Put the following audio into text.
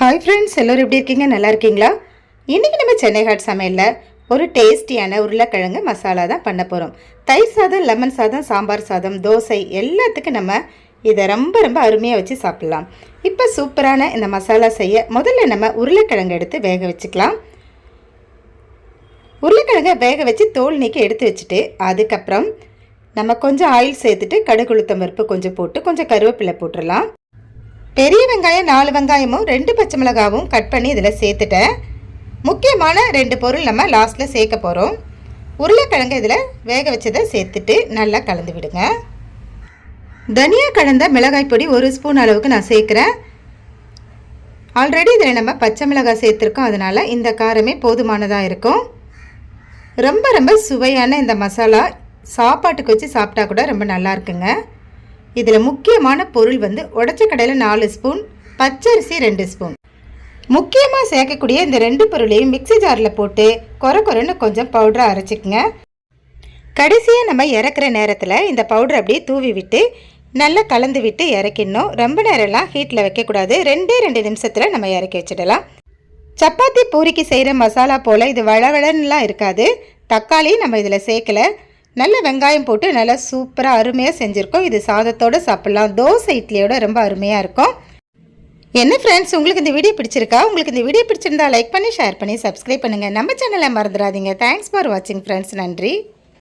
Hi friends எல்லோரும் எப்படி இருக்கீங்க? நல்லா இருக்கீங்களா? இன்றைக்கி நம்ம சென்னை ஹாட் சமையலில் ஒரு டேஸ்டியான உருளைக்கிழங்கு மசாலா தான் பண்ண போகிறோம் தயிர் சாதம் லெமன் சாதம் சாம்பார் சாதம் தோசை எல்லாத்துக்கும் நம்ம இதை ரொம்ப ரொம்ப அருமையாக வச்சு சாப்பிட்லாம். இப்போ சூப்பரான இந்த மசாலா செய்ய முதல்ல நம்ம உருளைக்கிழங்கு எடுத்து வேக வச்சுக்கலாம். உருளைக்கிழங்கை வேக வச்சு தோல் நீக்கி எடுத்து வச்சுட்டு அதுக்கப்புறம் நம்ம கொஞ்சம் ஆயில் சேர்த்துட்டு கடுகுளுத்தம் பருப்பு கொஞ்சம் போட்டு கொஞ்சம் கருவேப்பிலை போட்டுடலாம். பெரிய வெங்காயம் நாலு வெங்காயமும் ரெண்டு பச்சை மிளகாவும் கட் பண்ணி இதில் சேர்த்துட்டேன். முக்கியமான ரெண்டு பொருள் நம்ம லாஸ்ட்டில் சேர்க்க போகிறோம் உருளைக்கிழங்கு இதில் வேக வச்சதை சேர்த்துட்டு நல்லா கலந்து விடுங்க. தனியா கலந்த மிளகாய் பொடி ஒரு ஸ்பூன் அளவுக்கு நான் சேர்க்குறேன். ஆல்ரெடி இதில் நம்ம பச்சை மிளகாய் சேர்த்துருக்கோம். அதனால் இந்த காரமே போதுமானதாக இருக்கும். ரொம்ப ரொம்ப சுவையான இந்த மசாலா. சாப்பாட்டுக்கு வச்சு சாப்பிட்டா கூட ரொம்ப நல்லா இருக்குங்க. இதில் முக்கியமான பொருள் வந்து உடச்ச கடலை நாலு ஸ்பூன் பச்சரிசி ரெண்டு ஸ்பூன். முக்கியமாக சேர்க்கக்கூடிய இந்த ரெண்டு பொருளையும் மிக்ஸி ஜாரில் போட்டு குறை குறைன்னு கொஞ்சம் பவுடராக அரைச்சிக்கங்க. கடைசியாக நம்ம இறக்குற நேரத்தில் இந்த பவுடர் அப்படியே தூவி விட்டு நல்லா கலந்து விட்டு இறக்கிடணும். ரொம்ப நேரம்லாம் ஹீட்டில் வைக்கக்கூடாது. ரெண்டே ரெண்டு நிமிஷத்தில் நம்ம இறக்கி வச்சிடலாம். சப்பாத்தி பூரிக்கு செய்கிற மசாலா போல் இது வளவளன்னுலாம் இருக்காது. தக்காளி நம்ம இதில் சேர்க்கலை. நல்ல வெங்காயம் போட்டு நல்லா சூப்பராக அருமையாக செஞ்சுருக்கோம். இது சாதத்தோடு சாப்பிட்லாம். தோசை இட்லியோட ரொம்ப அருமையாக இருக்கும். என்ன ஃப்ரெண்ட்ஸ் உங்களுக்கு இந்த வீடியோ பிடிச்சிருக்கா? உங்களுக்கு இந்த வீடியோ பிடிச்சிருந்தா லைக் பண்ணி ஷேர் பண்ணி சப்ஸ்கிரைப் பண்ணுங்கள் நம்ம சேனலை மறந்துடாதீங்க. தேங்க்ஸ் ஃபார் வாட்சிங் ஃப்ரெண்ட்ஸ் நன்றி.